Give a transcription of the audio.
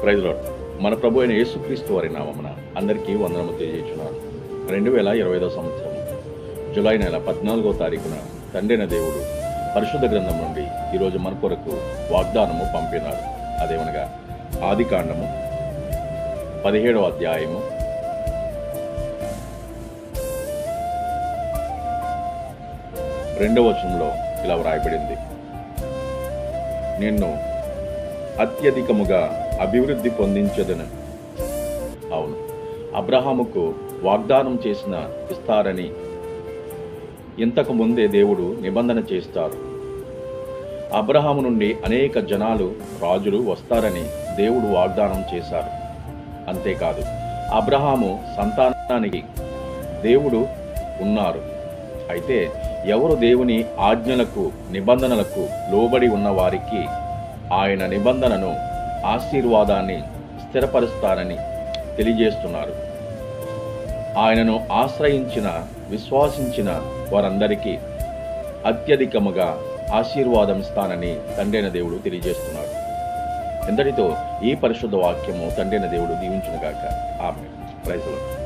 ప్రైజ్లో మన ప్రభు అయిన యేసుక్రీస్తు వారి నామమున అందరికీ వందనము తెలియజేస్తున్నాను రెండు వేల ఇరవై ఐదో సంవత్సరం జూలై నెల పద్నాలుగో తారీఖున తండ్రిన దేవుడు పరిశుద్ధ గ్రంథం నుండి ఈరోజు మన కొరకు వాగ్దానము పంపినాడు. అదేమనగా ఆది కాండము పదిహేడవ అధ్యాయము రెండవ వచనంలో ఇలా వ్రాయబడింది. నిన్ను అత్యధికముగా అభివృద్ధి పొందించదను. అవును. అబ్రహాముకు వాగ్దానం చేసిన ఇస్తారని ఇంతకు ముందే దేవుడు నిబంధన చేస్తారు. అబ్రహాము నుండి అనేక జనాలు రాజులు వస్తారని దేవుడు వాగ్దానం చేశారు. అంతేకాదు అబ్రహాము సంతానానికి దేవుడు ఉన్నారు. అయితే ఎవరు దేవుని ఆజ్ఞలకు నిబంధనలకు లోబడి ఉన్న వారికి ఆయన నిబంధనను ఆశీర్వాదాన్ని స్థిరపరుస్తారని తెలియజేస్తున్నారు. ఆయనను ఆశ్రయించిన విశ్వాసించిన వారందరికీ అత్యధికముగా ఆశీర్వాదం ఇస్తానని తండ్రైన దేవుడు తెలియజేస్తున్నాడు ఎందరితో ఈ పరిశుద్ధ వాక్యము తండ్రైన దేవుడు దీవించునుగాక. ఆమె ప్రైజ్లో